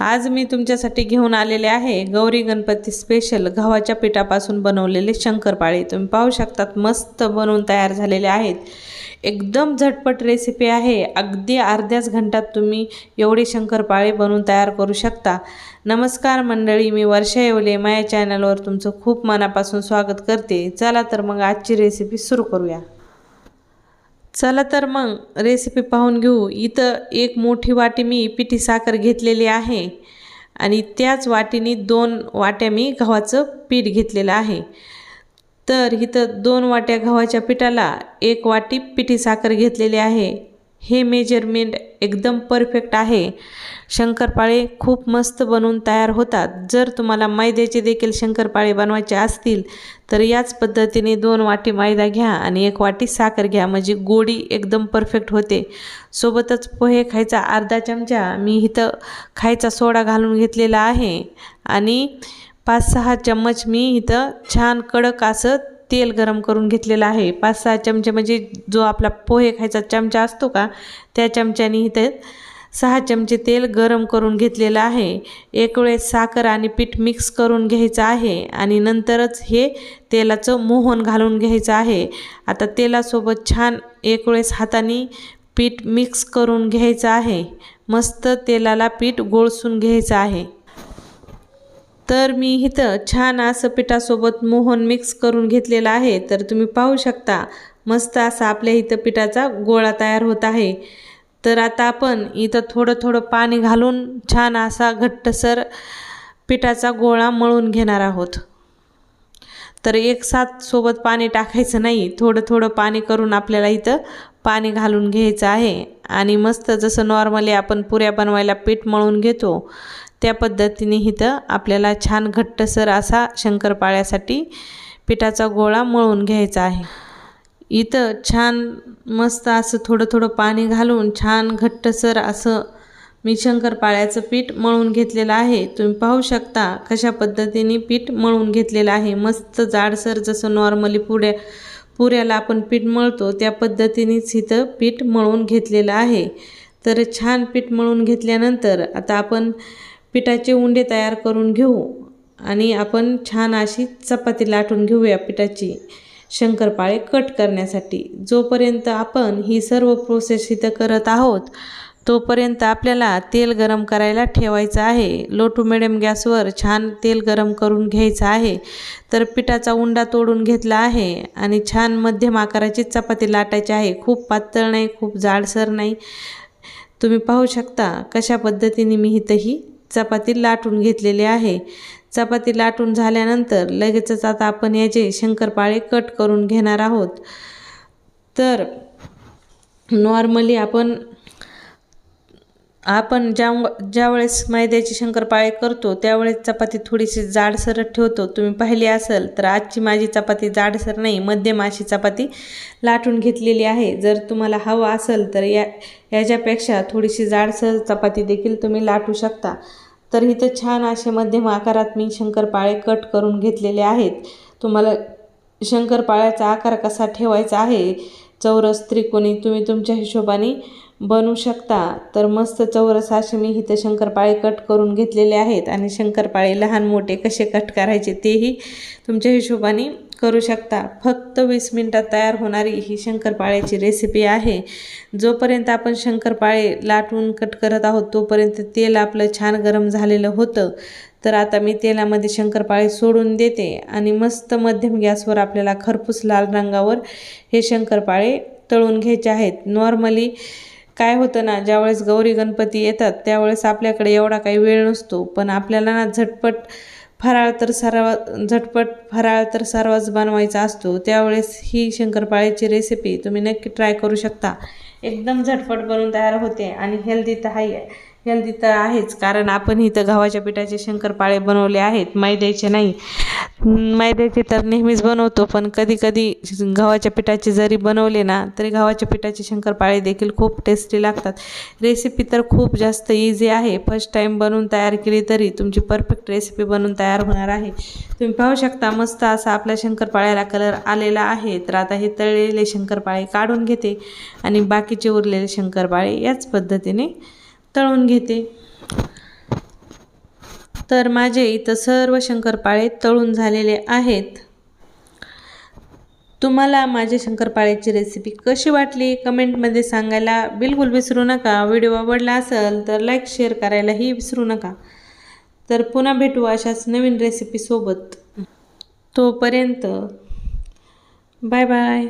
आज मी तुमच्यासाठी घेऊन आलेले आहे गौरी गणपती स्पेशल गव्हाच्या पिठापासून बनवलेले शंकरपाळे. तुम्ही पाहू शकतात मस्त बनवून तयार झालेले आहेत. एकदम झटपट रेसिपी आहे. अगदी अर्ध्याच घंटात तुम्ही एवढे शंकरपाळे बनवून तयार करू शकता. नमस्कार मंडळी मी वर्षा येवले. माझ्या चॅनलवर तुमचं खूप मनापासून स्वागत करते. चला तर मग आजची रेसिपी सुरू करूया. चला तर मग रेसिपी पाहून घेऊ. इथं एक मोठी वाटी मी पिठी साखर घेतलेली आहे. आणि त्याच वाटीने दोन वाट्या मी गव्हाचं पीठ घेतलेलं आहे. तर इथं दोन वाट्या गव्हाच्या पिठाला एक वाटी पिठी साखर घेतलेली आहे. हे मेजरमेंट एकदम परफेक्ट आहे. शंकरपाळे खूप मस्त बनवून तयार होतात. जर तुम्हाला मैद्याचे देखील शंकरपाळे बनवायचे असतील तर याच पद्धतीने दोन वाटी मैदा घ्या आणि एक वाटी साखर घ्या. म्हणजे गोडी एकदम परफेक्ट होते. सोबतच पोहे खायचा अर्धा चमचा. मी इथं खायचा सोडा घालून घेतलेला आहे. आणि पाच सहा चम्मच मी इथं छान कडक असं तेल गरम करून घेतलेलं आहे. पाच सहा चमचे म्हणजे जो आपला पोहे खायचा चमचा असतो का त्या चमच्याने इथे सहा चमचे तेल गरम करून घेतलेलं आहे. एक वेळेस साखर आणि पीठ मिक्स करून घ्यायचं आहे आणि नंतरच हे तेलाचं मोहन घालून घ्यायचं आहे. आता तेलासोबत छान एक वेळेस हाताने पीठ मिक्स करून घ्यायचं आहे. मस्त तेलाला पीठ गोळसून घ्यायचं आहे. तर मी इथं छान असं पिठासोबत मोहन मिक्स करून घेतलेलं आहे. तर तुम्ही पाहू शकता मस्त असा आपल्या इथं पिठाचा गोळा तयार होत आहे. तर आता आपण इथं थोडं थोडं पाणी घालून छान असा घट्टसर पिठाचा गोळा मळून घेणार आहोत. तर एक साथ सोबत पाणी टाकायचं नाही थोडं थोडं पाणी करून आपल्याला इथं पाणी घालून घ्यायचं आहे. आणि मस्त जसं नॉर्मली आपण पुऱ्या बनवायला पीठ मळून घेतो त्या पद्धतीने इथं आपल्याला छान घट्टसर असा शंकरपाळ्यासाठी पिठाचा गोळा मळून घ्यायचा आहे. इथं छान मस्त असं थोडं थोडं पाणी घालून छान घट्टसर असं मी शंकरपाळ्याचं पीठ मळून घेतलेलं आहे. तुम्ही पाहू शकता कशा पद्धतीने पीठ मळून घेतलेलं आहे. मस्त जाडसर जसं नॉर्मली पुड्या पुऱ्याला आपण पीठ मळतो त्या पद्धतीनेच इथं पीठ मळून घेतलेलं आहे. तर छान पीठ मळून घेतल्यानंतर आता आपण पिठाचे उंडे तयार करून घेऊ आणि आपण छान अशी चपाती लाटून घेऊया पिठाची शंकरपाळे कट करण्यासाठी. जोपर्यंत आपण ही सर्व प्रोसेस इथं करत आहोत तोपर्यंत आपल्याला तेल गरम करायला ठेवायचं आहे. लो टू मिडियम गॅसवर छान तेल गरम करून घ्यायचं आहे. तर पिठाचा उंडा तोडून घेतला आहे आणि छान मध्यम आकाराची चपाती लाटायची आहे. खूप पातळ नाही खूप जाडसर नाही. तुम्ही पाहू शकता कशा पद्धतीने मी इथं ही चपाती लाटून घेतलेली आहे. चपाती लाटून झाल्यानंतर लगेचच आता आपण याचे शंकरपाळे कट करून घेणार आहोत. तर नॉर्मली आपण आपण ज्या ज्यावेळेस मैद्याची शंकरपाळे करतो त्यावेळेस चपाती थोडीशी जाडसर ठेवतो. तुम्ही पाहिली असेल तर आजची माझी चपाती जाडसर नाही मध्यम अशी चपाती लाटून घेतलेली आहे. जर तुम्हाला हवं असेल तर या याच्यापेक्षा थोडीशी जाडसर चपाती देखील तुम्ही लाटू शकता. तर इथं छान असे मध्यम आकारात मी शंकरपाळे कट करून घेतलेले आहेत. तुम्हाला शंकरपाळ्याचा आकार कसा ठेवायचा आहे चौरस त्रिकोणी तुम्ही तुमच्या हिशोबाने बनवू शकता. तर मस्त चौरस असे मी इथं शंकरपाळे कट करून घेतलेले आहेत आणि शंकरपाळे लहान मोठे कसे कट करायचे तेही तुमच्या हिशोबाने करू शकता. फक्त वीस मिनटात तयार होणारी ही शंकरपाळ्याची रेसिपी आहे. जोपर्यंत आपण शंकरपाळे लाटून कट करत आहोत तोपर्यंत तेल आपलं छान गरम झालेलं होतं. तर आता मी तेलामध्ये शंकरपाळे सोडून देते आणि मस्त मध्यम गॅसवर आपल्याला खरपूस लाल रंगावर हे शंकरपाळे तळून घ्यायचे आहेत. नॉर्मली काय होतं ना ज्यावेळेस गौरी गणपती येतात त्यावेळेस आपल्याकडे एवढा काही वेळ नसतो. पण आपल्याला ना झटपट फराळ तर सर्व झटपट फराळ तर सर्वच बनवायचा असतो. त्यावेळेस ही शंकरपाळ्याची रेसिपी तुम्ही नक्की ट्राय करू शकता. एकदम झटपट बनून तयार होते आणि हेल्दी तर आहे हेल्दी तर आहेच कारण आपण इथं गव्हाच्या पिठाचे शंकरपाळे बनवले आहेत. मैद्याचे नाही. मैद्याचे तर नेहमीच बनवतो पण कधी कधी गव्हाच्या पिठाचे जरी बनवले ना तरी गव्हाच्या पिठाचे शंकरपाळे देखील खूप टेस्टी लागतात. रेसिपी तर खूप जास्त इझी आहे. फर्स्ट टाईम बनवून तयार केली तरी तुमची परफेक्ट रेसिपी बनवून तयार होणार आहे. तुम्ही पाहू शकता मस्त असा आपल्या शंकरपाळ्याला कलर आलेला आहे. तर आता हे तळलेले शंकरपाळे काढून घेते आणि बाकीचे उरलेले शंकरपाळे याच पद्धतीने तळून घेते. तर माझे इथं सर्व शंकरपाळे तळून झालेले आहेत. तुम्हाला माझ्या शंकरपाळ्याची रेसिपी कशी वाटली? कमेंटमध्ये सांगायला बिलकुल विसरू नका. व्हिडिओ आवडला असेल तर लाईक शेअर करायलाही विसरू नका. तर पुन्हा भेटू अशाच नवीन रेसिपीसोबत तोपर्यंत बाय बाय